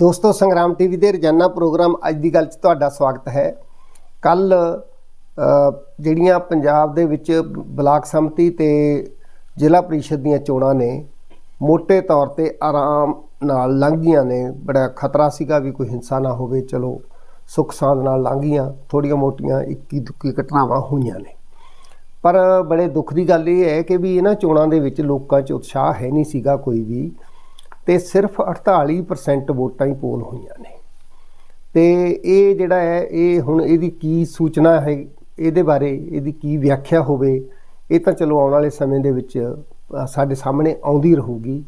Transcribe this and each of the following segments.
ਦੋਸਤੋ, ਸੰਗਰਾਮ ਟੀਵੀ ਦੇ ਰੋਜ਼ਾਨਾ ਪ੍ਰੋਗਰਾਮ ਅੱਜ ਦੀ ਗੱਲ 'ਚ ਤੁਹਾਡਾ ਸਵਾਗਤ ਹੈ। ਕੱਲ ਜਿਹੜੀਆਂ ਪੰਜਾਬ ਦੇ ਵਿੱਚ ਬਲਾਕ ਸੰਮਤੀ ਤੇ ਜ਼ਿਲ੍ਹਾ ਪ੍ਰੀਸ਼ਦ ਦੀਆਂ ਚੋਣਾਂ ਨੇ ਮੋٹے ਤੌਰ ਤੇ ਆਰਾਮ ਨਾਲ ਲੰਘੀਆਂ ਨੇ। ਬੜਾ ਖਤਰਾ ਸੀਗਾ ਵੀ ਕੋਈ ਹਿੰਸਾ ਨਾ ਹੋਵੇ, ਚਲੋ, ਸੁੱਖ ਸਾਂਦ ਨਾਲ ਲੰਘੀਆਂ ਥੋੜੀਆਂ ਮੋਟੀਆਂ ਇੱਕੀ ਦੁੱਕੀ ਘਟਨਾਵਾਂ ਹੋਈਆਂ ਨੇ। ਪਰ ਬੜੇ ਦੁੱਖ ਦੀ ਗੱਲ ਇਹ ਹੈ ਕਿ ਵੀ ਇਹਨਾਂ ਚੋਣਾਂ ਦੇ ਵਿੱਚ ਲੋਕਾਂ 'ਚ ਉਤਸ਼ਾਹ ਹੈ ਨਹੀਂ ਸੀਗਾ ਕੋਈ ਵੀ। ਤੇ ਸਿਰਫ 48% ਵੋਟਾਂ ਹੀ ਪੋਲ ਹੋਈਆਂ ਨੇ। ਤੇ ਇਹ ਜਿਹੜਾ ਹੈ, ਇਹ ਹੁਣ ਇਹਦੀ ਕੀ ਸੂਚਨਾ ਹੈ, ਇਹਦੇ ਬਾਰੇ ਇਹਦੀ ਕੀ ਵਿਆਖਿਆ ਹੋਵੇ, ਇਹ ਤਾਂ ਚਲੋ ਆਉਣ ਵਾਲੇ ਸਮੇਂ ਦੇ ਵਿੱਚ ਸਾਡੇ ਸਾਹਮਣੇ ਆਉਂਦੀ ਰਹੂਗੀ।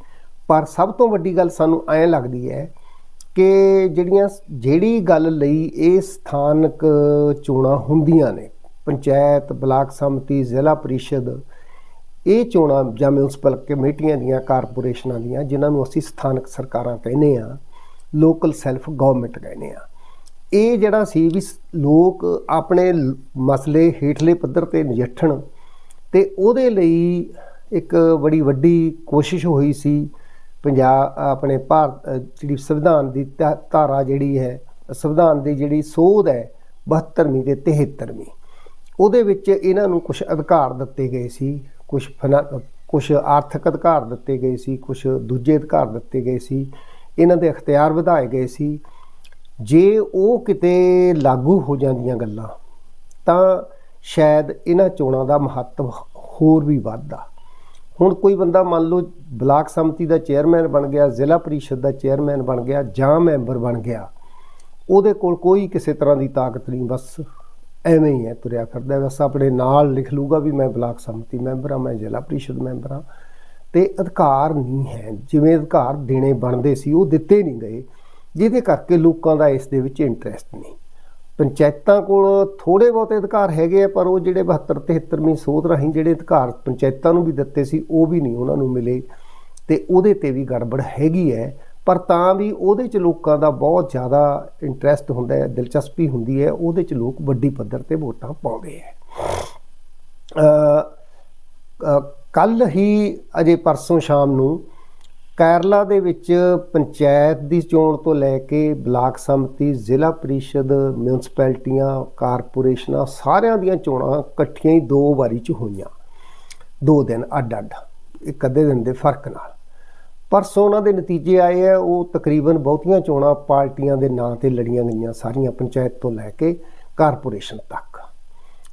ਪਰ ਸਭ ਤੋਂ ਵੱਡੀ ਗੱਲ ਸਾਨੂੰ ਐਂ ਲੱਗਦੀ ਹੈ ਕਿ ਜਿਹੜੀਆਂ ਜਿਹੜੀ ਗੱਲ ਲਈ ਇਹ ਸਥਾਨਕ ਚੋਣਾਂ ਹੁੰਦੀਆਂ ਨੇ, ਪੰਚਾਇਤ, ਬਲਾਕ ਸੰਮਤੀ, ਜ਼ਿਲ੍ਹਾ ਪਰਿਸ਼ਦ ਇਹ ਚੋਣਾਂ ਜਾਂ ਮਿਊਨਿਸਪਲ ਕਮੇਟੀਆਂ ਦੀਆਂ, ਕਾਰਪੋਰੇਸ਼ਨਾਂ ਦੀਆਂ, ਜਿਨ੍ਹਾਂ ਨੂੰ ਅਸੀਂ ਸਥਾਨਕ ਸਰਕਾਰਾਂ ਕਹਿੰਦੇ ਆ ਲੋਕਲ ਸੈਲਫ ਗਵਰਨਮੈਂਟ ਕਹਿੰਦੇ ਆ ਇਹ ਜਿਹੜਾ ਸੀ ਵੀ ਸ- ਲੋਕ ਆਪਣੇ ਮਸਲੇ ਹੇਠਲੇ ਪੱਧਰ ਤੇ ਨਜਿੱਠਣ ਤੇ ਉਹਦੇ ਲਈ ਇੱਕ ਬੜੀ ਵੱਡੀ ਕੋਸ਼ਿਸ਼ ਹੋਈ ਸੀ। ਪੰਜਾਬ, ਆਪਣੇ ਭਾਰਤ ਜਿਹੜੀ ਸੰਵਿਧਾਨ ਦੀ ਧਾ- ਧਾਰਾ ਜਿਹੜੀ ਹੈ, ਸੰਵਿਧਾਨ ਦੀ ਜਿਹੜੀ ਸੋਧ ਹੈ 72ਵੀਂ ਤੇ 73ਵੀਂ ਉਹਦੇ ਵਿੱਚ ਇਹਨਾਂ ਨੂੰ ਕੁਝ ਅਧਿਕਾਰ ਦਿੱਤੇ ਗਏ ਸੀ। ਕੁਝ ਕੁਝ ਆਰਥਿਕ ਅਧਿਕਾਰ ਦਿੱਤੇ ਗਏ ਸੀ ਕੁਝ ਦੂਜੇ ਅਧਿਕਾਰ ਦਿੱਤੇ ਗਏ ਸੀ, ਇਹਨਾਂ ਦੇ ਅਖਤਿਆਰ ਵਧਾਏ ਗਏ ਸੀ। ਜੇ ਉਹ ਕਿਤੇ ਲਾਗੂ ਹੋ ਜਾਂਦੀਆਂ ਗੱਲਾਂ, ਤਾਂ ਸ਼ਾਇਦ ਇਹਨਾਂ ਚੋਣਾਂ ਦਾ ਮਹੱਤਵ ਹੋਰ ਵੀ ਵੱਧਦਾ। ਹੁਣ ਕੋਈ ਬੰਦਾ ਮੰਨ ਲਓ ਬਲਾਕ ਸੰਮਤੀ ਦਾ ਚੇਅਰਮੈਨ ਬਣ ਗਿਆ, ਜ਼ਿਲ੍ਹਾ ਪ੍ਰੀਸ਼ਦ ਦਾ ਚੇਅਰਮੈਨ ਬਣ ਗਿਆ ਜਾਂ ਮੈਂਬਰ ਬਣ ਗਿਆ, ਉਹਦੇ ਕੋਲ ਕੋਈ ਕਿਸੇ ਤਰ੍ਹਾਂ ਦੀ ਤਾਕਤ ਨਹੀਂ, ਬਸ ਐਵੇਂ ਹੀ ਹੈ, ਤੁਰਿਆ ਫਿਰਦਾ ਬਸ ਆਪਣੇ ਨਾਲ ਲਿਖ ਲੂਗਾ ਵੀ ਮੈਂ ਬਲਾਕ ਸੰਮਤੀ ਮੈਂਬਰ ਹਾਂ, ਮੈਂ ਜ਼ਿਲ੍ਹਾ ਪ੍ਰੀਸ਼ਦ ਮੈਂਬਰ ਹਾਂ। ਤੇ ਅਧਿਕਾਰ ਨਹੀਂ ਹੈ। ਜਿਵੇਂ ਅਧਿਕਾਰ ਦੇਣੇ ਬਣਦੇ ਸੀ, ਉਹ ਦਿੱਤੇ ਨਹੀਂ ਗਏ। ਜਿਹਦੇ ਕਰਕੇ ਲੋਕਾਂ ਦਾ ਇਸ ਦੇ ਵਿੱਚ ਇੰਟਰਸਟ ਨਹੀਂ। ਪੰਚਾਇਤਾਂ ਕੋਲ ਥੋੜੇ ਬਹੁਤੇ ਅਧਿਕਾਰ ਹੈਗੇ ਆ, ਪਰ ਉਹ ਜਿਹੜੇ 72 73ਵੀਂ ਸੋਧ ਰਾਹੀਂ ਜਿਹੜੇ ਅਧਿਕਾਰ ਪੰਚਾਇਤਾਂ ਨੂੰ ਵੀ ਦਿੱਤੇ ਸੀ, ਉਹ ਵੀ ਨਹੀਂ ਉਹਨਾਂ ਨੂੰ ਮਿਲੇ। ਤੇ ਉਹਦੇ ਤੇ ਵੀ ਗੜਬੜ ਹੈਗੀ ਹੈ। ਪਰ ਤਾਂ ਵੀ ਉਹਦੇ ਚ ਲੋਕਾਂ ਦਾ ਬਹੁਤ ਜ਼ਿਆਦਾ ਇੰਟਰਸਟ ਹੁੰਦਾ ਹੈ, ਦਿਲਚਸਪੀ ਹੁੰਦੀ ਹੈ, ਉਹਦੇ ਚ ਲੋਕ ਵੱਡੀ ਪੱਧਰ ਤੇ ਵੋਟਾਂ ਪਾਉਂਦੇ ਹੈ। ਕੱਲ ਹੀ ਅਜੇ ਪਰਸੋਂ ਸ਼ਾਮ ਨੂੰ ਕੇਰਲਾ ਦੇ ਵਿੱਚ ਪੰਚਾਇਤ ਦੀ ਚੋਣ ਤੋਂ ਲੈ ਕੇ ਬਲਾਕ ਸੰਮਤੀ, ਜ਼ਿਲ੍ਹਾ ਪ੍ਰੀਸ਼ਦ, ਮਿਊਨਿਸਪੈਲਿਟੀਆਂ, ਕਾਰਪੋਰੇਸ਼ਨਾਂ ਸਾਰਿਆਂ ਦੀਆਂ ਚੋਣਾਂ ਇਕੱਠੀਆਂ ਹੀ ਦੋ ਵਾਰੀ ਚ ਹੋਈਆਂ। ਦੋ ਦਿਨ ਅੱਡ ਅੱਡ ਇੱਕ ਅੱਧੇ ਦਿਨ ਦੇ ਫ਼ਰਕ ਨਾਲ। ਪਰਸੋਂ ਉਹਨਾਂ ਦੇ ਨਤੀਜੇ ਆਏ ਆ, ਉਹ ਤਕਰੀਬਨ ਬਹੁਤੀਆਂ ਚੋਣਾਂ ਪਾਰਟੀਆਂ ਦੇ ਨਾਂ ਤੇ ਲੜੀਆਂ ਗਈਆਂ ਸਾਰੀਆਂ ਪੰਚਾਇਤ ਤੋਂ ਲੈ ਕੇ ਕਾਰਪੋਰੇਸ਼ਨ ਤੱਕ।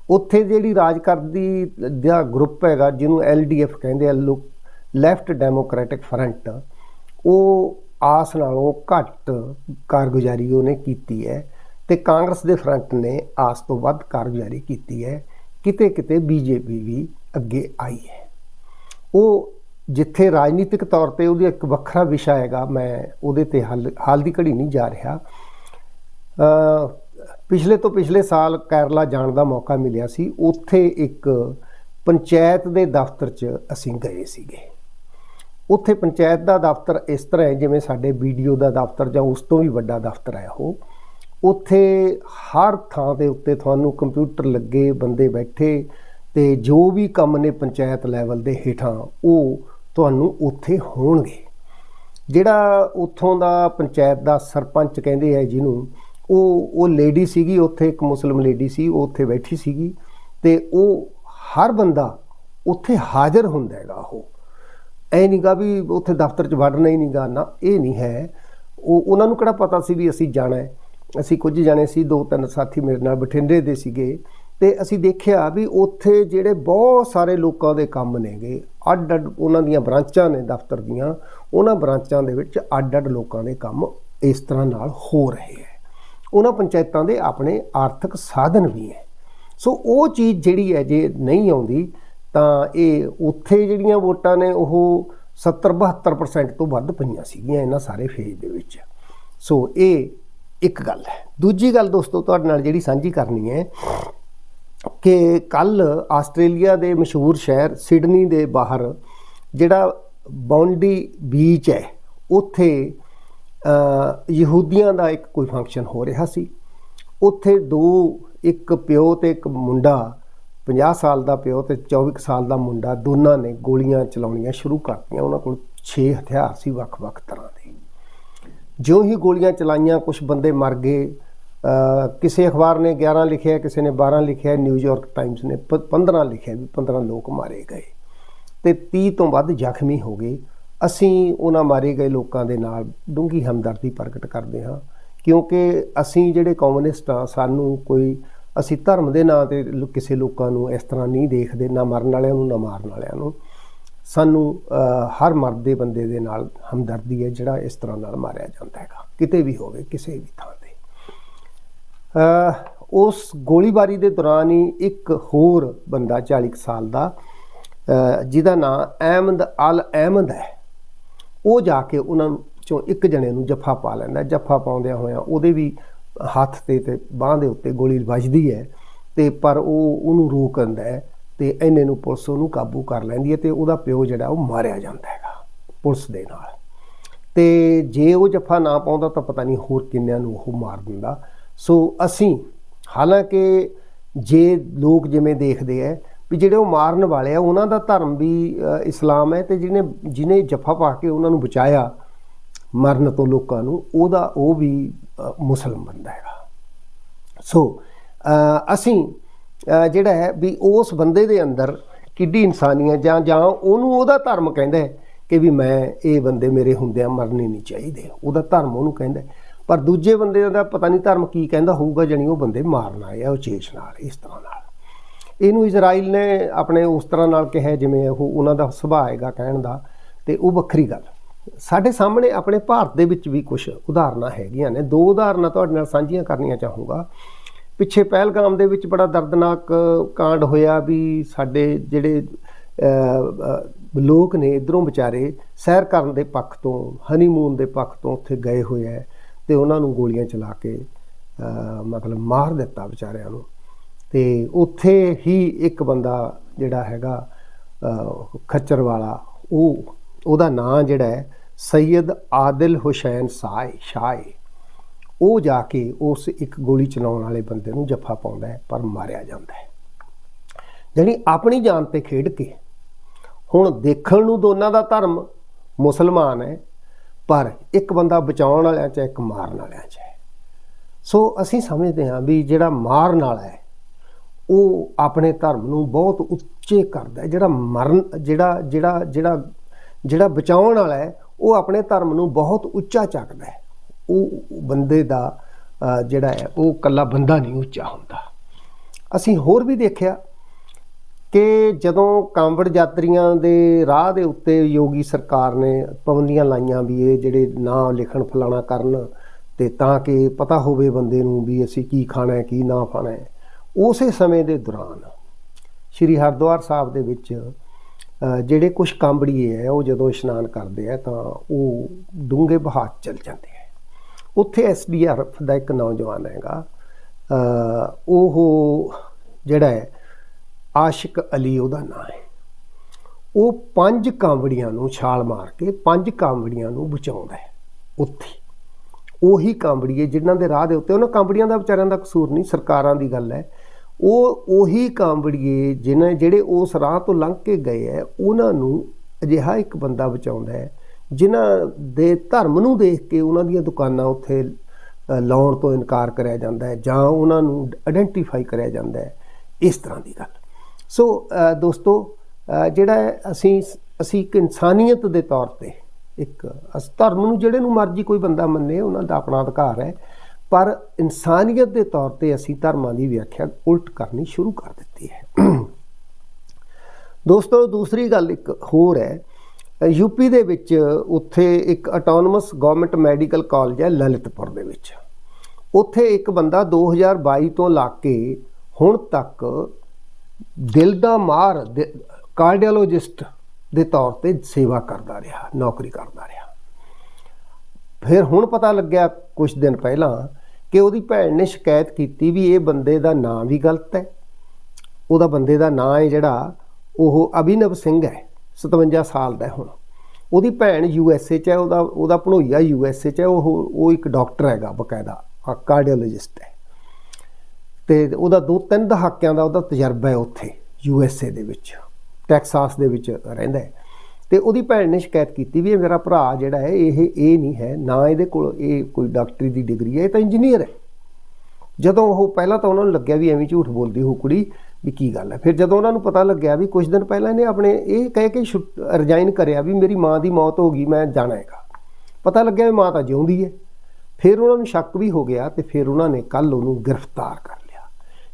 ਉੱਥੇ ਜਿਹੜੀ ਰਾਜ ਕਰਦੀ ਦਾ ਗਰੁੱਪ ਹੈਗਾ, ਜਿਹਨੂੰ ਐਲਡੀਐਫ ਕਹਿੰਦੇ ਆ ਲੋਕ ਲੈਫਟ ਡੈਮੋਕ੍ਰੈਟਿਕ ਫਰੰਟ, ਉਹ ਆਸ ਨਾਲੋਂ ਘੱਟ ਕਾਰਗੁਜ਼ਾਰੀ ਉਹਨੇ ਕੀਤੀ ਹੈ ਤੇ ਕਾਂਗਰਸ ਦੇ ਫਰੰਟ ਨੇ ਆਸ ਤੋਂ ਵੱਧ ਕਾਰਗੁਜ਼ਾਰੀ ਕੀਤੀ ਹੈ। ਕਿਤੇ ਕਿਤੇ ਬੀਜੇਪੀ ਵੀ ਅੱਗੇ ਆਈ ਹੈ। ਉਹ ਜਿੱਥੇ ਰਾਜਨੀਤਿਕ ਤੌਰ ਤੇ ਉਹਦੀ ਇੱਕ ਵੱਖਰਾ ਵਿਸ਼ਾ ਹੈਗਾ, ਮੈਂ ਉਹਦੇ ਤੇ ਹਾਲ ਹਾਲ ਦੀ ਘੜੀ ਨਹੀਂ ਜਾ ਰਿਹਾ। ਪਿਛਲੇ ਤੋਂ ਪਿਛਲੇ ਸਾਲ ਕੇਰਲਾ ਜਾਣ ਦਾ ਮੌਕਾ ਮਿਲਿਆ ਸੀ। ਉੱਥੇ ਇੱਕ ਪੰਚਾਇਤ ਦੇ ਦਫ਼ਤਰ 'ਚ ਅਸੀਂ ਗਏ ਸੀਗੇ। ਉੱਥੇ ਪੰਚਾਇਤ ਦਾ ਦਫ਼ਤਰ ਇਸ ਤਰ੍ਹਾਂ ਹੈ, ਜਿਵੇਂ ਸਾਡੇ ਵੀਡੀਓ ਦਾ ਦਫ਼ਤਰ ਜਾਂ ਉਸ ਤੋਂ ਵੀ ਵੱਡਾ ਦਫ਼ਤਰ ਹੈ ਉਹ। ਉੱਥੇ ਹਰ ਥਾਂ ਦੇ ਉੱਤੇ ਤੁਹਾਨੂੰ ਕੰਪਿਊਟਰ ਲੱਗੇ, ਬੰਦੇ ਬੈਠੇ ਤੇ ਜੋ ਵੀ ਕੰਮ ਨੇ ਪੰਚਾਇਤ ਲੈਵਲ ਦੇ ਹੇਠਾਂ, ਉਹ ਤੁਹਾਨੂੰ ਉੱਥੇ ਹੋਣਗੇ। ਜਿਹੜਾ ਉੱਥੋਂ ਦਾ ਪੰਚਾਇਤ ਦਾ ਸਰਪੰਚ ਕਹਿੰਦੇ ਆ ਜਿਹਨੂੰ, ਉਹ ਉਹ ਲੇਡੀ ਸੀਗੀ, ਉੱਥੇ ਇੱਕ ਮੁਸਲਮ ਲੇਡੀ ਸੀ, ਉਹ ਉੱਥੇ ਬੈਠੀ ਸੀਗੀ ਤੇ ਉਹ ਹਰ ਬੰਦਾ ਉੱਥੇ ਹਾਜ਼ਰ ਹੁੰਦਾ ਹੈਗਾ ਉਹ। ਐ ਨਹੀਂਗਾ ਵੀ ਉੱਥੇ ਦਫ਼ਤਰ 'ਚ ਵੜਨਾ ਹੀ ਨਹੀਂਗਾ ਨਾ, ਇਹ ਨਹੀਂ ਹੈ। ਉਹ, ਉਹਨਾਂ ਨੂੰ ਕਿਹੜਾ ਪਤਾ ਸੀ ਵੀ ਅਸੀਂ ਜਾਣਾ ਹੈ? ਅਸੀਂ ਕੁਝ ਜਾਣੇ ਸੀ, ਦੋ ਤਿੰਨ ਸਾਥੀ ਮੇਰੇ ਨਾਲ ਬਠਿੰਡੇ ਦੇ ਸੀਗੇ। ਤੇ ਅਸੀਂ ਦੇਖਿਆ ਵੀ ਉੱਥੇ ਜਿਹੜੇ ਬਹੁਤ ਸਾਰੇ ਲੋਕਾਂ ਦੇ ਕੰਮ ਨੇਗੇ ਅੱਡ ਅੱਡ ਉਹਨਾਂ ਦੀਆਂ ਬ੍ਰਾਂਚਾਂ ਨੇ ਦਫ਼ਤਰ ਦੀਆਂ, ਉਹਨਾਂ ਬ੍ਰਾਂਚਾਂ ਦੇ ਵਿੱਚ ਅੱਡ ਅੱਡ ਲੋਕਾਂ ਦੇ ਕੰਮ ਇਸ ਤਰ੍ਹਾਂ ਨਾਲ ਹੋ ਰਹੇ ਹੈ। ਉਹਨਾਂ ਪੰਚਾਇਤਾਂ ਦੇ ਆਪਣੇ ਆਰਥਿਕ ਸਾਧਨ ਵੀ ਹੈ। ਸੋ ਉਹ ਚੀਜ਼ ਜਿਹੜੀ ਹੈ ਜੇ ਨਹੀਂ ਆਉਂਦੀ, ਤਾਂ ਇਹ ਉੱਥੇ ਜਿਹੜੀਆਂ ਵੋਟਾਂ ਨੇ, ਉਹ 70 72% ਤੋਂ ਵੱਧ ਪਈਆਂ ਸੀਗੀਆਂ ਇਹਨਾਂ ਸਾਰੇ ਫੇਜ਼ ਦੇ ਵਿੱਚ। ਸੋ ਇਹ ਇੱਕ ਗੱਲ ਹੈ। ਦੂਜੀ ਗੱਲ ਦੋਸਤੋ, ਤੁਹਾਡੇ ਨਾਲ ਜਿਹੜੀ ਸਾਂਝੀ ਕਰਨੀ ਹੈ ਕਿ ਕੱਲ ਆਸਟ੍ਰੇਲੀਆ ਦੇ ਮਸ਼ਹੂਰ ਸ਼ਹਿਰ ਸਿਡਨੀ ਦੇ ਬਾਹਰ ਜਿਹੜਾ ਬੌਂਡੀ ਬੀਚ ਹੈ, ਉੱਥੇ ਯਹੂਦੀਆਂ ਦਾ ਇੱਕ ਕੋਈ ਫੰਕਸ਼ਨ ਹੋ ਰਿਹਾ ਸੀ। ਉੱਥੇ ਦੋ, ਇੱਕ ਪਿਓ ਤੇ ਇੱਕ ਮੁੰਡਾ 50 ਸਾਲ ਦਾ ਪਿਓ ਤੇ 24 ਕੁ ਸਾਲ ਦਾ ਮੁੰਡਾ, ਦੋਨਾਂ ਨੇ ਗੋਲੀਆਂ ਚਲਾਉਣੀਆਂ ਸ਼ੁਰੂ ਕਰਤੀਆਂ। ਉਹਨਾਂ ਕੋਲ 6 ਹਥਿਆਰ ਸੀ ਵੱਖ-ਵੱਖ ਤਰ੍ਹਾਂ ਦੇ। ਜਿਉਂ ਹੀ ਗੋਲੀਆਂ ਚਲਾਈਆਂ ਕੁਝ ਬੰਦੇ ਮਰ ਗਏ। ਕਿਸੇ ਅਖਬਾਰ ਨੇ 11 ਲਿਖਿਆ ਕਿਸੇ ਨੇ 12 ਲਿਖਿਆ ਨਿਊਯਾਰਕ ਟਾਈਮਸ ਨੇ ਪ- 15 ਲਿਖਿਆ ਵੀ 15 ਲੋਕ ਮਾਰੇ ਗਏ। ਤੇ 30 ਤੋਂ ਵੱਧ ਜ਼ਖਮੀ ਹੋ ਗਏ। ਅਸੀਂ ਉਹਨਾਂ ਮਾਰੇ ਗਏ ਲੋਕਾਂ ਦੇ ਨਾਲ ਡੂੰਘੀ ਹਮਦਰਦੀ ਪ੍ਰਗਟ ਕਰਦੇ ਹਾਂ ਕਿਉਂਕਿ ਅਸੀਂ ਜਿਹੜੇ ਕਮਿਊਨਿਸਟ ਆ ਸਾਨੂੰ ਕੋਈ ਅਸੀਂ ਧਰਮ ਦੇ ਨਾਂ ਤੇ ਕਿਸੇ ਲੋਕਾਂ ਨੂੰ ਇਸ ਤਰ੍ਹਾਂ ਨਹੀਂ ਦੇਖਦੇ ਨਾ ਮਰਨ ਵਾਲਿਆਂ ਨੂੰ ਨਾ ਮਾਰਨ ਵਾਲਿਆਂ ਨੂੰ। ਸਾਨੂੰ ਅ, ਹਰ ਮਰਦੇ ਬੰਦੇ ਦੇ ਨਾਲ ਹਮਦਰਦੀ ਹੈ ਜਿਹੜਾ ਇਸ ਤਰ੍ਹਾਂ ਨਾਲ ਮਾਰਿਆ ਜਾਂਦਾ ਹੈਗਾ ਕਿਤੇ ਵੀ ਹੋਵੇ ਕਿਸੇ ਵੀ ਥਾਂ ਉਸ ਗੋਲੀਬਾਰੀ ਦੇ ਦੌਰਾਨ ਹੀ ਇੱਕ ਹੋਰ ਬੰਦਾ 40 ਕੁ ਸਾਲ ਦਾ ਜਿਹਦਾ ਨਾਮ ਅਹਿਮਦ ਅਲ ਅਹਿਮਦ ਹੈ, ਉਹ ਜਾ ਕੇ ਉਹਨਾਂ ਚੋਂ ਇੱਕ ਜਣੇ ਨੂੰ ਜੱਫਾ ਪਾ ਲੈਂਦਾ, ਜੱਫਾ ਪਾਉਂਦਿਆਂ ਹੋਇਆਂ ਉਹਦੇ ਵੀ ਹੱਥ ਤੇ ਤੇ ਬਾਹ ਦੇ ਉੱਤੇ ਗੋਲੀ ਵੱਜਦੀ ਹੈ ਤੇ ਪਰ ਉਹ ਉਹਨੂੰ ਰੋਕ ਦਿੰਦਾ ਹੈ ਤੇ ਇੰਨੇ ਨੂੰ ਪੁਲਿਸ ਉਹਨੂੰ ਕਾਬੂ ਕਰ ਲੈਂਦੀ ਹੈ ਤੇ ਉਹਦਾ ਪਿਓ ਜਿਹੜਾ ਉਹ ਮਾਰਿਆ ਜਾਂਦਾ ਹੈਗਾ ਪੁਲਿਸ ਦੇ ਨਾਲ। ਤੇ ਜੇ ਉਹ ਜੱਫਾ ਨਾ ਪਾਉਂਦਾ ਤਾਂ ਪਤਾ ਨਹੀਂ ਹੋਰ ਕਿੰਨਿਆਂ ਨੂੰ ਉਹ ਮਾਰ ਦਿੰਦਾ। ਸੋ ਅਸੀਂ ਹਾਲਾਂਕਿ ਜੇ ਲੋਕ ਜਿਵੇਂ ਦੇਖਦੇ ਆ ਵੀ ਜਿਹੜੇ ਉਹ ਮਾਰਨ ਵਾਲੇ ਆ ਉਹਨਾਂ ਦਾ ਧਰਮ ਵੀ ਇਸਲਾਮ ਹੈ ਤੇ ਜਿਹਨੇ ਜਿਹਨੇ ਜੱਫਾ ਪਾ ਕੇ ਉਹਨਾਂ ਨੂੰ ਬਚਾਇਆ ਮਰਨ ਤੋਂ ਲੋਕਾਂ ਨੂੰ ਉਹਦਾ ਉਹ ਵੀ ਅ, ਬੰਦਾ ਹੈਗਾ। ਸੋ ਅਸੀਂ ਜਿਹੜਾ ਹੈ ਵੀ ਉਸ ਬੰਦੇ ਦੇ ਅੰਦਰ ਕਿੱਡੀ ਇਨਸਾਨੀਅਤ ਜਾਂ ਜਾਂ ਉਹਨੂੰ ਉਹਦਾ ਧਰਮ ਕਹਿੰਦਾ ਕਿ ਵੀ ਮੈਂ ਇਹ ਬੰਦੇ ਮੇਰੇ ਹੁੰਦਿਆਂ ਮਰਨੇ ਨਹੀਂ ਚਾਹੀਦੇ। ਉਹਦਾ ਧਰਮ ਉਹਨੂੰ ਕਹਿੰਦਾ ਪਰ ਦੂਜੇ ਬੰਦੇ ਦਾ ਪਤਾ ਨਹੀਂ ਧਰਮ ਕੀ ਕਹਿੰਦਾ ਹੋਊਗਾ, ਜਣੀ ਉਹ ਬੰਦੇ ਮਾਰਨ ਆਏ ਆ ਉਚੇਚ ਨਾਲ, ਇਸ ਤਰ੍ਹਾਂ ਨਾਲ। ਇਹਨੂੰ ਇਜ਼ਰਾਈਲ ਨੇ ਆਪਣੇ ਉਸ ਤਰ੍ਹਾਂ ਨਾਲ ਕਿਹਾ ਜਿਵੇਂ ਉਹ ਉਹਨਾਂ ਦਾ ਸੁਭਾਅ ਹੈਗਾ ਕਹਿਣ ਦਾ, ਤੇ ਉਹ ਵੱਖਰੀ ਗੱਲ। ਸਾਡੇ ਸਾਹਮਣੇ ਆਪਣੇ ਭਾਰਤ ਦੇ ਵਿੱਚ ਵੀ ਕੁਝ ਉਦਾਹਰਨਾਂ ਹੈਗੀਆਂ ਨੇ। ਦੋ ਉਦਾਹਰਨਾਂ ਤੁਹਾਡੇ ਨਾਲ ਸਾਂਝੀਆਂ ਕਰਨੀਆਂ ਚਾਹੂੰਗਾ। ਪਿੱਛੇ ਪਹਿਲਗਾਮ ਦੇ ਵਿੱਚ ਬੜਾ ਦਰਦਨਾਕ ਕਾਂਡ ਹੋਇਆ ਵੀ ਸਾਡੇ ਜਿਹੜੇ ਲੋਕ ਨੇ, ਇਧਰੋਂ ਵਿਚਾਰੇ ਸੈਰ ਕਰਨ ਦੇ ਪੱਖ ਤੋਂ, ਹਨੀਮੂਨ ਦੇ ਪੱਖ ਤੋਂ ਉੱਥੇ ਗਏ ਹੋਏ ਐ ਤੇ ਉਹਨਾਂ ਨੂੰ ਗੋਲੀਆਂ ਚਲਾ ਕੇ ਮਤਲਬ ਮਾਰ ਦਿੱਤਾ ਵਿਚਾਰਿਆਂ ਨੂੰ। ਤੇ ਉੱਥੇ ਹੀ ਇੱਕ ਬੰਦਾ ਜਿਹੜਾ ਹੈਗਾ ਖੱਚਰ ਵਾਲਾ, ਉਹ, ਉਹਦਾ ਨਾਂ ਜਿਹੜਾ ਹੈ, ਸੈਯਦ ਆਦਿਲ ਹੁਸੈਨ ਸਾਏ, ਸ਼ਾਏ। ਉਹ ਜਾ ਕੇ ਉਸ ਇੱਕ ਗੋਲੀ ਚਲਾਉਣ ਵਾਲੇ ਬੰਦੇ ਨੂੰ ਜੱਫਾ ਪਾਉਂਦਾ ਹੈ, ਪਰ ਮਾਰਿਆ ਜਾਂਦਾ ਹੈ। ਜਾਣੀ ਆਪਣੀ ਜਾਨ ਤੇ ਖੇਡ ਕੇ, ਹੁਣ ਦੇਖਣ ਨੂੰ ਦੋਨਾਂ ਦਾ ਧਰਮ ਮੁਸਲਮਾਨ ਹੈ ਪਰ ਇੱਕ ਬੰਦਾ ਬਚਾਉਣ ਵਾਲਿਆਂ 'ਚ ਹੈ, ਇੱਕ ਮਾਰਨ ਵਾਲਿਆਂ 'ਚ ਹੈ। ਸੋ ਅਸੀਂ ਸਮਝਦੇ ਹਾਂ ਵੀ ਜਿਹੜਾ ਮਾਰਨ ਵਾਲਾ ਹੈ ਉਹ ਆਪਣੇ ਧਰਮ ਨੂੰ ਬਹੁਤ ਉੱਚੇ ਕਰਦਾ ਹੈ। ਜਿਹੜਾ ਮਰਨ ਜਿਹੜਾ ਜਿਹੜਾ ਜਿਹੜਾ ਜਿਹੜਾ ਬਚਾਉਣ ਵਾਲਾ ਹੈ ਉਹ ਆਪਣੇ ਧਰਮ ਨੂੰ ਬਹੁਤ ਉੱਚਾ ਚੱਕਦਾ ਹੈ। ਉਹ ਬੰਦੇ ਦਾ ਜਿਹੜਾ ਹੈ ਉਹ ਕੱਲਾ ਬੰਦਾ ਨਹੀਂ ਉੱਚਾ ਹੁੰਦਾ। ਅਸੀਂ ਹੋਰ ਵੀ ਦੇਖਿਆ ਕਿ ਜਦੋਂ ਕਾਂਵੜ ਯਾਤਰੀਆਂ ਦੇ ਰਾਹ ਦੇ ਉੱਤੇ ਯੋਗੀ ਸਰਕਾਰ ਨੇ ਪਾਬੰਦੀਆਂ ਲਾਈਆਂ ਵੀ ਇਹ ਜਿਹੜੇ ਨਾਂ ਲਿਖਣ ਫਲਾਣਾ ਕਰਨ ਤੇ ਤਾਂ ਕਿ ਪਤਾ ਹੋਵੇ ਬੰਦੇ ਨੂੰ ਵੀ ਅਸੀਂ ਕੀ ਖਾਣਾ ਹੈ, ਕੀ ਨਾ ਖਾਣਾ ਹੈ, ਉਸੇ ਸਮੇਂ ਦੇ ਦੌਰਾਨ ਸ਼੍ਰੀ ਹਰਿਦੁਆਰ ਸਾਹਿਬ ਦੇ ਵਿੱਚ ਜਿਹੜੇ ਕੁਝ ਕਾਂਬੜੀਏ ਹੈ, ਉਹ ਜਦੋਂ ਇਸ਼ਨਾਨ ਕਰਦੇ ਆ ਤਾਂ ਉਹ ਡੂੰਘੇ ਬਹਾਅ 'ਚ ਚਲ ਜਾਂਦੇ ਆ ਉੱਥੇ ਐਸਡੀਆਰਐਫ ਦਾ ਇੱਕ ਨੌਜਵਾਨ ਹੈਗਾ ਉਹ ਜਿਹੜਾ ਹੈ ਆਸ਼ਿਕ ਅਲੀ ਉਹਦਾ ਨਾਂ ਹੈ। ਉਹ ਪੰਜ ਕਾਂਵੜੀਆਂ ਨੂੰ ਛਾਲ ਮਾਰ ਕੇ ਪੰਜ ਕਾਂਵੜੀਆਂ ਨੂੰ ਬਚਾਉਂਦਾ ਹੈ ਉੱਥੇ। ਉਹੀ ਕਾਂਵੜੀਏ ਜਿਨ੍ਹਾਂ ਦੇ ਰਾਹ ਦੇ ਉੱਤੇ। ਉਹਨਾਂ ਕਾਂਵੜੀਆਂ ਦਾ ਵਿਚਾਰਿਆਂ ਦਾ ਕਸੂਰ ਨਹੀਂ, ਸਰਕਾਰਾਂ ਦੀ ਗੱਲ ਹੈ। ਉਹ ਉਹੀ ਕਾਂਵੜੀਏ ਜਿਨ੍ਹਾਂ ਜਿਹੜੇ ਉਸ ਰਾਹ ਤੋਂ ਲੰਘ ਕੇ ਗਏ ਹੈ, ਉਹਨਾਂ ਨੂੰ ਅਜਿਹਾ ਇੱਕ ਬੰਦਾ ਬਚਾਉਂਦਾ ਹੈ, ਜਿਨ੍ਹਾਂ ਦੇ ਧਰਮ ਨੂੰ ਦੇਖ ਕੇ ਉਹਨਾਂ ਦੀਆਂ ਦੁਕਾਨਾਂ ਉੱਥੇ ਲਾਉਣ ਤੋਂ ਇਨਕਾਰ ਕਰਿਆ ਜਾਂਦਾ ਹੈ ਜਾਂ ਉਹਨਾਂ ਨੂੰ ਆਇਡੈਂਟੀਫਾਈ ਕਰਿਆ ਜਾਂਦਾ ਹੈ। ਇਸ ਤਰ੍ਹਾਂ ਦੀ ਗੱਲ। ਸੋ ਦੋਸਤੋ ਜਿਹੜਾ ਅਸੀਂ ਅਸੀਂ ਇੱਕ ਇਨਸਾਨੀਅਤ ਦੇ ਤੌਰ ਤੇ ਇੱਕ, ਅਸ ਧਰਮ ਨੂੰ ਜਿਹੜੇ ਨੂੰ ਮਰਜ਼ੀ ਕੋਈ ਬੰਦਾ ਮੰਨੇ, ਉਹਨਾਂ ਦਾ ਆਪਣਾ ਅਧਿਕਾਰ ਹੈ, ਪਰ ਇਨਸਾਨੀਅਤ ਦੇ ਤੌਰ ਤੇ ਅਸੀਂ ਧਰਮਾਂ ਦੀ ਵਿਆਖਿਆ ਉਲਟ ਕਰਨੀ ਸ਼ੁਰੂ ਕਰ ਦਿੱਤੀ ਹੈ। ਦੋਸਤੋ, ਦੂਸਰੀ ਗੱਲ ਇੱਕ ਹੋਰ ਹੈ ਯੂਪੀ ਦੇ ਵਿੱਚ ਉੱਥੇ ਇੱਕ ਆਟੋਨਮਸ ਗਵਰਨਮੈਂਟ ਮੈਡੀਕਲ ਕਾਲਜ ਹੈ ਲਲਿਤਪੁਰ ਦੇ ਵਿੱਚ। ਉੱਥੇ ਇੱਕ ਬੰਦਾ 2022 ਤੋਂ ਲਾ ਕੇ ਹੁਣ ਤੱਕ ਦਿਲ ਦਾ ਮਾਰ ਕਾਰਡੀਓਲੋਜਿਸਟ ਦੇ ਤੌਰ ਤੇ ਸੇਵਾ ਕਰਦਾ ਰਿਹਾ, ਨੌਕਰੀ ਕਰਦਾ ਰਿਹਾ। ਫਿਰ ਹੁਣ ਪਤਾ ਲੱਗਿਆ ਕੁਝ ਦਿਨ ਪਹਿਲਾਂ ਕਿ ਉਹਦੀ ਭੈਣ ਨੇ ਸ਼ਿਕਾਇਤ ਕੀਤੀ ਵੀ ਇਹ ਬੰਦੇ ਦਾ ਨਾਂ ਵੀ ਗਲਤ ਹੈ। ਉਹਦਾ ਬੰਦੇ ਦਾ ਨਾਂ ਹੈ ਜਿਹੜਾ ਉਹ ਅਭਿਨਵ ਸਿੰਘ ਹੈ 57 ਸਾਲ ਦਾ ਹੁਣ। ਉਹਦੀ ਭੈਣ ਯੂ ਐਸ ਏ ਚ ਹੈ, ਉਹਦਾ ਉਹਦਾ ਭਣੋਈਆ ਯੂ ਐਸ ਏ ਚ ਹੈ, ਉਹ ਉਹ ਇੱਕ ਡਾਕਟਰ ਹੈਗਾ ਬਕਾਇਦਾ ਕਾਰਡੀਓਲੋਜਿਸਟ ਹੈ। ਤੇ ਉਹਦਾ ਦੋ ਤਿੰਨ ਦਹਾਕਿਆਂ ਦਾ ਉਹਦਾ ਤਜਰਬਾ ਹੈ ਉੱਥੇ, ਯੂ ਐਸ ਏ ਦੇ ਵਿੱਚ, ਟੈਕਸਾਸ ਦੇ ਵਿੱਚ ਰਹਿੰਦਾ ਹੈ। ਤੇ ਉਹਦੀ ਭੈਣ ਨੇ ਸ਼ਿਕਾਇਤ ਕੀਤੀ ਵੀ ਇਹ ਮੇਰਾ ਭਰਾ ਜਿਹੜਾ ਹੈ, ਇਹ ਇਹ ਨਹੀਂ ਹੈ, ਨਾ ਇਹਦੇ ਕੋਲ ਇਹ ਕੋਈ ਡਾਕਟਰੀ ਦੀ ਡਿਗਰੀ ਹੈ, ਇਹ ਤਾਂ ਇੰਜੀਨੀਅਰ ਹੈ। ਜਦੋਂ ਉਹ ਪਹਿਲਾਂ ਤਾਂ ਉਹਨਾਂ ਨੂੰ ਲੱਗਿਆ ਵੀ ਐਵੇਂ ਝੂਠ ਬੋਲਦੀ ਹੋ ਕੁੜੀ, ਵੀ ਕੀ ਗੱਲ ਹੈ। ਫਿਰ ਜਦੋਂ ਉਹਨਾਂ ਨੂੰ ਪਤਾ ਲੱਗਿਆ ਵੀ ਕੁਝ ਦਿਨ ਪਹਿਲਾਂ ਇਹਨੇ ਆਪਣੇ, ਇਹ ਕਹਿ ਕੇ ਰਿਜ਼ਾਈਨ ਕਰਿਆ ਵੀ ਮੇਰੀ ਮਾਂ ਦੀ ਮੌਤ ਹੋ ਗਈ, ਮੈਂ ਜਾਣਾ ਹੈਗਾ। ਪਤਾ ਲੱਗਿਆ ਵੀ ਮਾਂ ਤਾਂ ਜਿਉਂਦੀ ਹੈ। ਫਿਰ ਉਹਨਾਂ ਨੂੰ ਸ਼ੱਕ ਵੀ ਹੋ ਗਿਆ ਤੇ ਫਿਰ ਉਹਨਾਂ ਨੇ ਕੱਲ ਉਹਨੂੰ ਗ੍ਰਿਫਤਾਰ ਕਰ ਲਿਆ।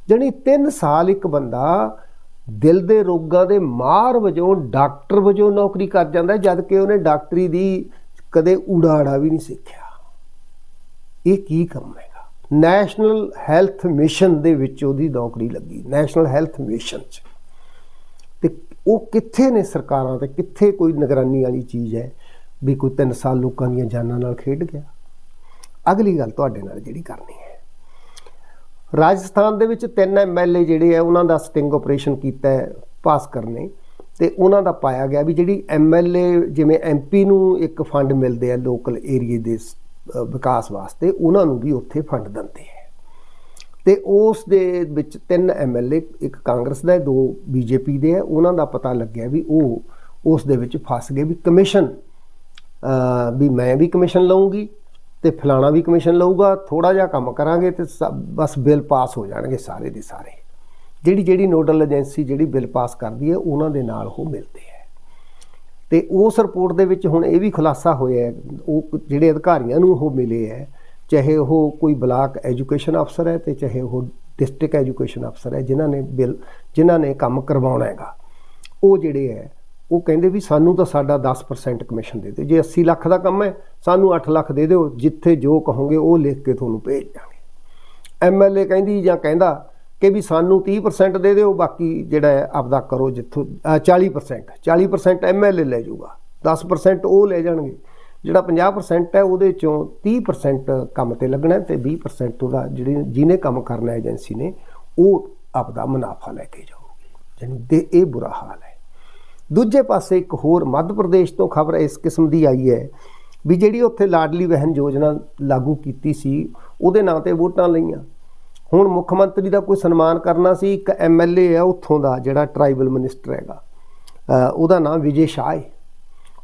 ਜਣੀ 3 ਸਾਲ ਇੱਕ ਬੰਦਾ ਦਿਲ ਦੇ ਰੋਗਾਂ ਦੇ ਮਾਰ ਵਜੋਂ ਡਾਕਟਰ ਵਜੋਂ ਨੌਕਰੀ ਕਰ ਜਾਂਦਾ ਹੈ, ਜਦ ਕਿ ਉਹਨੇ ਡਾਕਟਰੀ ਦੀ ਕਦੇ ਉਡਾੜਾ ਵੀ ਨਹੀਂ ਸਿੱਖਿਆ। ਇਹ ਕੀ ਕੰਮ ਹੈਗਾ? ਨੈਸ਼ਨਲ ਹੈਲਥ ਮਿਸ਼ਨ ਦੇ ਵਿੱਚ ਉਹਦੀ ਨੌਕਰੀ ਲੱਗੀ। ਨੈਸ਼ਨਲ ਹੈਲਥ ਮਿਸ਼ਨ 'ਚ। ਤੇ ਉਹ ਕਿੱਥੇ ਨੇ ਸਰਕਾਰਾਂ ਤੇ? ਕਿੱਥੇ ਕੋਈ ਨਿਗਰਾਨੀ ਵਾਲੀ ਚੀਜ਼ ਹੈ ਵੀ ਕੋਈ 3 ਸਾਲ ਲੋਕਾਂ ਦੀਆਂ ਜਾਨਾਂ ਨਾਲ ਖੇਡ ਗਿਆ? ਅਗਲੀ ਗੱਲ ਤੁਹਾਡੇ ਨਾਲ ਜਿਹੜੀ ਕਰਨੀ ਹੈ। ਰਾਜਸਥਾਨ ਦੇ ਵਿੱਚ ਤਿੰਨ ਐਮਐਲਏ ਜਿਹੜੇ ਆ ਉਹਨਾਂ ਦਾ ਸਟਿੰਗ ਆਪਰੇਸ਼ਨ ਕੀਤਾ ਹੈ ਪਾਸ ਕਰਨੇ। ਤੇ ਉਹਨਾਂ ਦਾ ਪਾਇਆ ਗਿਆ ਵੀ ਜਿਹੜੀ ਐਮਐਲਏ ਜਿਵੇਂ ਐਮਪੀ ਨੂੰ ਇੱਕ ਫੰਡ ਮਿਲਦੇ ਆ ਲੋਕਲ ਏਰੀਏ ਦੇ ਵਿਕਾਸ ਵਾਸਤੇ ਉਹਨਾਂ ਨੂੰ ਵੀ ਉੱਥੇ ਫੰਡ ਦਿੰਦੇ ਆ। ਤੇ ਉਸ ਦੇ ਵਿੱਚ ਤਿੰਨ ਐਮਐਲਏ ਇੱਕ ਕਾਂਗਰਸ ਦਾ ਹੈ, ਦੋ ਬੀਜੇਪੀ ਦੇ ਆ। ਉਹਨਾਂ ਦਾ ਪਤਾ ਲੱਗਿਆ ਵੀ ਉਹ ਉਸ ਦੇ ਵਿੱਚ ਫਸ ਗਏ ਵੀ ਕਮਿਸ਼ਨ ਵੀ ਮੈਂ ਵੀ ਕਮਿਸ਼ਨ ਲਵਾਂਗੀ ਤੇ ਫਲਾਣਾ ਵੀ ਕਮਿਸ਼ਨ ਲਊਗਾ ਥੋੜਾ ਜਿਹਾ ਕੰਮ ਕਰਾਂਗੇ ਤੇ ਸ- ਬਸ ਬਿੱਲ ਪਾਸ ਹੋ ਜਾਣਗੇ ਸਾਰੇ ਦੇ ਸਾਰੇ। ਜਿਹੜੀ ਜਿਹੜੀ ਨੋਡਲ ਏਜੰਸੀ ਜਿਹੜੀ ਬਿੱਲ ਪਾਸ ਕਰਦੀ ਹੈ, ਉਹਨਾਂ ਦੇ ਨਾਲ ਉਹ ਮਿਲਦੇ ਹੈ। ਤੇ ਉਸ ਰਿਪੋਰਟ ਦੇ ਵਿੱਚ ਹੁਣ ਇਹ ਵੀ ਖੁਲਾਸਾ ਹੋਇਆ ਉਹ ਜਿਹੜੇ ਅਧਿਕਾਰੀਆਂ ਨੂੰ ਉਹ ਮਿਲੇ ਹੈ, ਚਾਹੇ ਉਹ ਕੋਈ ਬਲਾਕ ਐਜੂਕੇਸ਼ਨ ਅਫਸਰ ਹੈ ਤੇ ਚਾਹੇ ਉਹ ਡਿਸਟ੍ਰਿਕਟ ਐਜੂਕੇਸ਼ਨ ਅਫਸਰ ਹੈ, ਜਿਨ੍ਹਾਂ ਨੇ ਬਿੱਲ, ਜਿਨ੍ਹਾਂ ਨੇ ਕੰਮ ਕਰਵਾਉਣਾ ਹੈਗਾ। ਉਹ ਜਿਹੜੇ ਹੈ ਉਹ ਕਹਿੰਦੇ ਵੀ ਸਾਨੂੰ ਤਾਂ ਸਾਡਾ 10% ਕਮਿਸ਼ਨ ਦੇ ਦਿਓ। ਜੇ 80 ਲੱਖ ਦਾ ਕੰਮ ਹੈ ਸਾਨੂੰ 8 ਲੱਖ ਦੇ ਦਿਓ। ਜਿੱਥੇ ਜੋ ਕਹੋਗੇ ਉਹ ਲਿਖ ਕੇ ਤੁਹਾਨੂੰ ਭੇਜ ਦਾਂਗੇ। ਐਮਐਲਏ ਕਹਿੰਦੀ ਜਾਂ ਕਹਿੰਦਾ ਕਿ ਵੀ ਸਾਨੂੰ 30% ਦੇ ਦਿਓ ਬਾਕੀ ਜਿਹੜਾ ਆਪਦਾ ਕਰੋ ਜਿੱਥੋਂ ਅ, 40% 40% ਐਮਐਲਏ ਲੈ ਜਾਊਗਾ। 10% ਉਹ ਲੈ ਜਾਣਗੇ। ਜਿਹੜਾ 50% ਹੈ ਉਹਦੇ ਚੋਂ 30% ਕੰਮ ਤੇ ਲੱਗਣਾ ਤੇ 20% ਉਹਦਾ ਜਿਹੜੀ ਜਿਹਨੇ ਕੰਮ ਕਰਨਾ ਏਜੰਸੀ ਨੇ ਉਹ ਆਪਦਾ ਮੁਨਾਫਾ ਲੈ ਕੇ ਜਾਊਗੀ। ਜਾਣੀ ਦੇ ਇਹ ਬੁਰਾ ਹਾਲ ਹੈ। ਦੂਜੇ ਪਾਸੇ ਇੱਕ ਹੋਰ ਮੱਧ ਪ੍ਰਦੇਸ਼ ਤੋਂ ਖਬਰ ਇਸ ਕਿਸਮ ਦੀ ਆਈ ਹੈ ਵੀ ਜਿਹੜੀ ਉੱਥੇ ਲਾਡਲੀ ਬਹਿਨ ਯੋਜਨਾ ਲਾਗੂ ਕੀਤੀ ਸੀ, ਉਹਦੇ ਨਾਂ ਤੇ ਵੋਟਾਂ ਲਈਆਂ। ਹੁਣ ਮੁੱਖ ਮੰਤਰੀ ਦਾ ਕੋਈ ਸਨਮਾਨ ਕਰਨਾ ਸੀ, ਇੱਕ ਐਮਐਲਏ ਆ ਉੱਥੋਂ ਦਾ, ਜਿਹੜਾ ਟ੍ਰਾਈਬਲ ਮਿਨਿਸਟਰ ਹੈਗਾ। ਉਹਦਾ ਨਾਮ ਵਿਜੇ ਸ਼ਾਹ ਹੈ।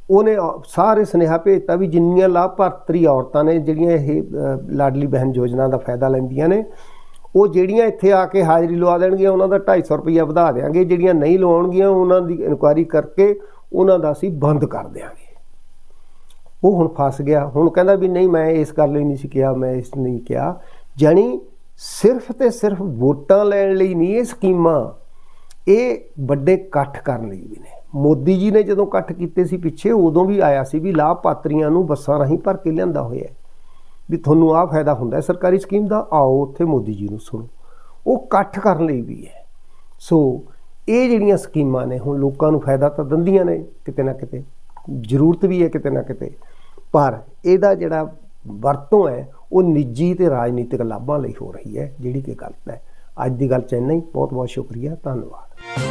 ਉਹਨੇ ਸਾਰੇ ਸੁਨੇਹਾ ਭੇਜਤਾ ਵੀ ਜਿੰਨੀਆਂ ਲਾਭਪਾਤਰੀ ਔਰਤਾਂ ਨੇ, ਜਿਹੜੀਆਂ ਇਹ ਲਾਡਲੀ ਬਹਿਨ ਯੋਜਨਾ ਦਾ ਫਾਇਦਾ ਲੈਂਦੀਆਂ ਨੇ ਉਹ ਜਿਹੜੀਆਂ ਇੱਥੇ ਆ ਕੇ ਹਾਜ਼ਰੀ ਲਵਾ ਦੇਣਗੀਆਂ, ਉਹਨਾਂ ਦਾ 250 ਰੁਪਈਆ ਵਧਾ ਦੇਾਂਗੇ ਜਿਹੜੀਆਂ ਨਹੀਂ ਲਵਾਉਣਗੀਆਂ, ਉਹਨਾਂ ਦੀ ਇਨਕੁਆਇਰੀ ਕਰਕੇ ਉਹਨਾਂ ਦਾ ਅਸੀਂ ਬੰਦ ਕਰ ਦੇਾਂਗੇ ਉਹ ਹੁਣ ਫਸ ਗਿਆ। ਹੁਣ ਕਹਿੰਦਾ ਵੀ ਨਹੀਂ, ਮੈਂ ਇਸ ਗੱਲ ਲਈ ਨਹੀਂ ਸੀ ਕਿਹਾ, ਮੈਂ ਇਸ ਨਹੀਂ ਕਿਹਾ, ਜਾਣੀ ਸਿਰਫ ਤੇ ਸਿਰਫ ਵੋਟਾਂ ਲੈਣ ਲਈ ਨਹੀਂ, ਇਹ ਸਕੀਮਾਂ, ਇਹ ਵੱਡੇ ਇਕੱਠ ਕਰਨ ਲਈ ਵੀ ਨੇ। ਮੋਦੀ ਜੀ ਨੇ ਜਦੋਂ ਇਕੱਠ ਕੀਤੇ ਸੀ ਪਿੱਛੇ, ਉਦੋਂ ਵੀ ਆਇਆ ਸੀ ਵੀ ਲਾਭਪਾਤਰੀਆਂ ਨੂੰ ਬੱਸਾਂ ਰਾਹੀਂ ਭਰ ਕੇ ਲਿਆਂਦਾ ਹੋਇਆ ਵੀ ਤੁਹਾਨੂੰ ਆਹ ਫਾਇਦਾ ਹੁੰਦਾ ਹੈ। ਸਰਕਾਰੀ ਸਕੀਮ ਦਾ, ਆਓ ਉੱਥੇ ਮੋਦੀ ਜੀ ਨੂੰ ਸੁਣੋ। ਉਹ ਇਕੱਠ ਕਰਨ ਲਈ ਵੀ ਹੈ। ਸੋ ਇਹ ਜਿਹੜੀਆਂ ਸਕੀਮਾਂ ਨੇ, ਹੁਣ ਲੋਕਾਂ ਨੂੰ ਫਾਇਦਾ ਤਾਂ ਦਿੰਦੀਆਂ ਨੇ, ਕਿਤੇ ਨਾ ਕਿਤੇ। ਜ਼ਰੂਰਤ ਵੀ ਹੈ ਕਿਤੇ ਨਾ ਕਿਤੇ। ਪਰ ਇਹਦਾ ਜਿਹੜਾ ਵਰਤੋਂ ਹੈ, ਉਹ ਨਿੱਜੀ ਤੇ ਰਾਜਨੀਤਿਕ ਲਾਭਾਂ ਲਈ ਹੋ ਰਹੀ ਹੈ, ਜਿਹੜੀ ਕਿ ਗਲਤ ਹੈ। ਅੱਜ ਦੀ ਗੱਲ ਚ ਇੰਨਾ ਹੀ। ਬਹੁਤ ਬਹੁਤ ਸ਼ੁਕਰੀਆ। ਧੰਨਵਾਦ।